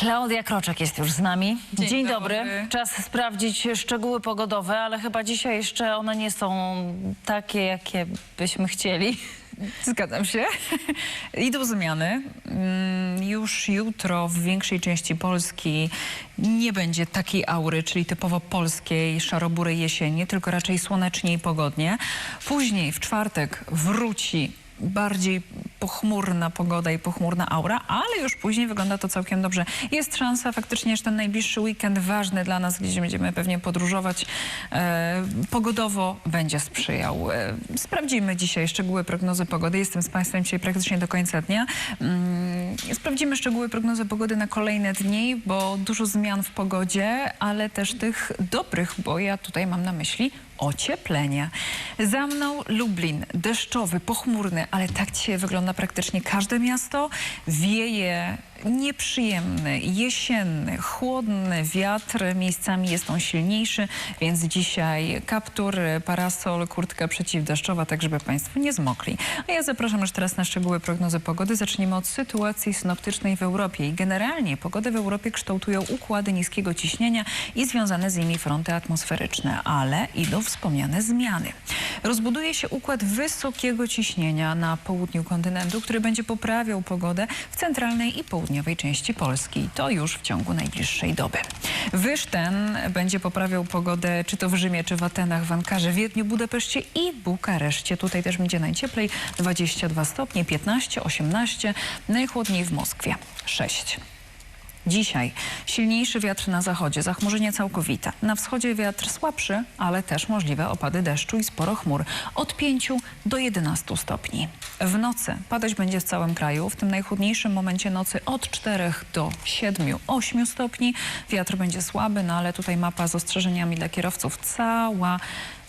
Klaudia Kroczek jest już z nami. Dzień dobry. dobry. Czas sprawdzić szczegóły pogodowe, ale chyba dzisiaj jeszcze one nie są takie, jakie byśmy chcieli. Zgadzam się. Idą zmiany. Mm, Już jutro w większej części Polski nie będzie takiej aury, czyli typowo polskiej, szaroburej jesieni, tylko raczej słonecznie i pogodnie. Później w czwartek wróci bardziej pochmurna pogoda i pochmurna aura, ale już później wygląda to całkiem dobrze. Jest szansa faktycznie, że ten najbliższy weekend ważny dla nas, gdzie będziemy pewnie podróżować, e, pogodowo będzie sprzyjał. E, sprawdzimy dzisiaj szczegóły prognozy pogody. Jestem z Państwem dzisiaj praktycznie do końca dnia. Mm, sprawdzimy szczegóły prognozy pogody na kolejne dni, bo dużo zmian w pogodzie, ale też tych dobrych, bo ja tutaj mam na myśli ocieplenie. Za mną Lublin, deszczowy, pochmurny, ale tak dzisiaj wygląda praktycznie każde miasto. Wieje nieprzyjemny, jesienny, chłodny wiatr. Miejscami jest on silniejszy, więc dzisiaj kaptur, parasol, kurtka przeciwdeszczowa, tak żeby Państwo nie zmokli. A ja zapraszam już teraz na szczegóły prognozy pogody. Zaczniemy od sytuacji synoptycznej w Europie. I generalnie pogodę w Europie kształtują układy niskiego ciśnienia i związane z nimi fronty atmosferyczne, ale idą wspomniane zmiany. Rozbuduje się układ wysokiego ciśnienia na południu kontynentu, który będzie poprawiał pogodę w centralnej i południowej części Polski. To już w ciągu najbliższej doby. Wyż ten będzie poprawiał pogodę czy to w Rzymie, czy w Atenach, w Ankarze, Wiedniu, Budapeszcie i Bukareszcie. Tutaj też będzie najcieplej 22 stopnie, 15, 18, najchłodniej w Moskwie 6. Dzisiaj silniejszy wiatr na zachodzie, zachmurzenie całkowite. Na wschodzie wiatr słabszy, ale też możliwe opady deszczu i sporo chmur. Od 5 do 11 stopni. W nocy padać będzie w całym kraju. W tym najchłodniejszym momencie nocy od 4 do 7, 8 stopni. Wiatr będzie słaby, no ale tutaj mapa z ostrzeżeniami dla kierowców cała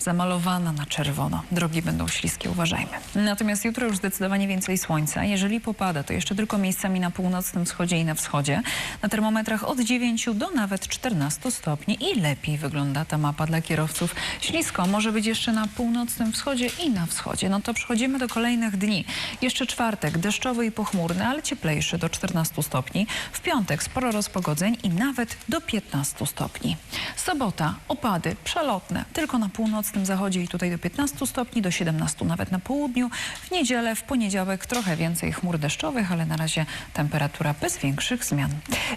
zamalowana na czerwono. Drogi będą śliskie, uważajmy. Natomiast jutro już zdecydowanie więcej słońca. Jeżeli popada, to jeszcze tylko miejscami na północnym wschodzie i na wschodzie. Na termometrach od 9 do nawet 14 stopni i lepiej wygląda ta mapa dla kierowców. Ślisko może być jeszcze na północnym wschodzie i na wschodzie. No to przechodzimy do kolejnych dni. Jeszcze czwartek deszczowy i pochmurny, ale cieplejszy do 14 stopni. W piątek sporo rozpogodzeń i nawet do 15 stopni. Sobota opady przelotne tylko na północnym zachodzie i tutaj do 15 stopni, do 17 nawet na południu. W niedzielę, w poniedziałek trochę więcej chmur deszczowych, ale na razie temperatura bez większych zmian.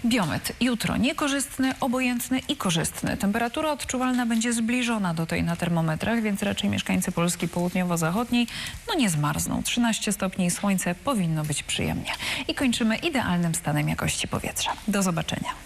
Biometr jutro niekorzystny, obojętny i korzystny. Temperatura odczuwalna będzie zbliżona do tej na termometrach, więc raczej mieszkańcy Polski południowo-zachodniej no nie zmarzną. 13 stopni i słońce powinno być przyjemnie. I kończymy idealnym stanem jakości powietrza. Do zobaczenia.